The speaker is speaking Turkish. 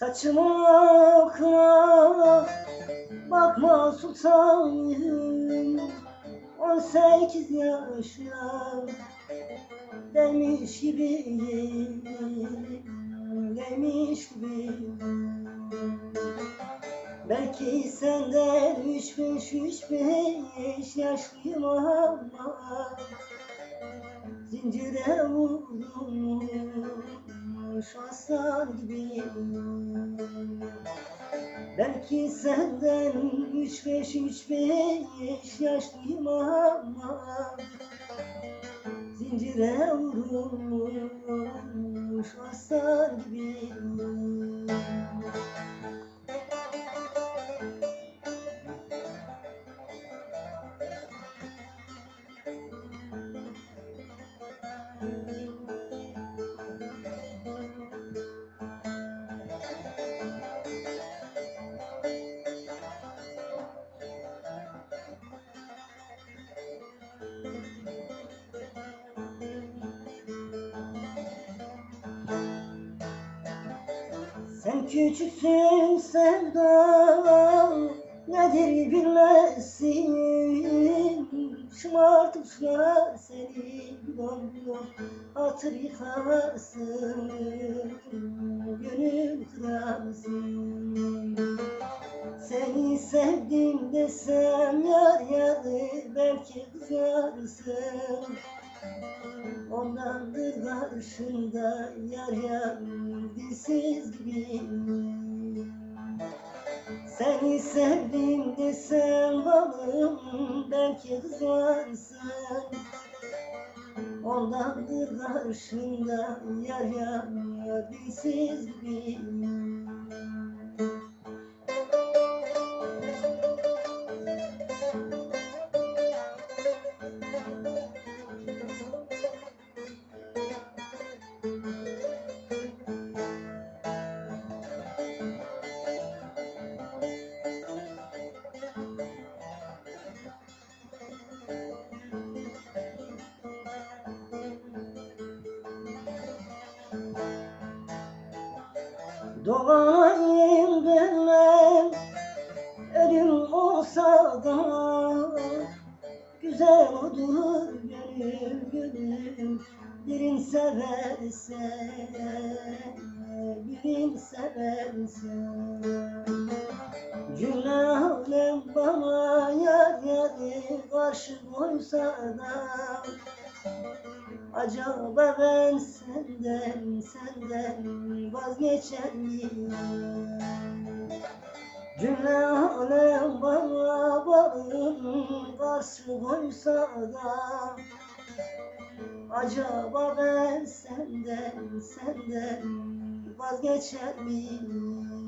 Saçıma akla bakma sultanım. On sekiz yaşına demiş gibiyim Demiş gibiyim. Belki senden üç beş üç beş yaşlıyım ama Zincire vurulmuş aslan gibiyim Belki senden üç beş üç beş yaşlıyım ama Zincire vurulmuş aslan gibiyim Sen küçüksün sevdam Nedir bilmezsin? Şımartıkça seni Bilon bilon Hatır yıkarsın. Gönül kırarsın. Seni sevdim desem Yar yar belki kızarsın Ondandır karşında yar yar dilsiz gibiyim Seni sevdim desem balım belki kızarsın. Ondandır karşında yar yar dilsiz gibiyim Doğayım bilmem Ölüm olsa da Güzel odur gönül gönül Birin severse Birin severse Alem bana yar yar Karşı koysa da Acaba ben senden, senden vazgeçer miyim? Alem bana bağım karşı koysa da Acaba ben senden, senden vazgeçer miyim?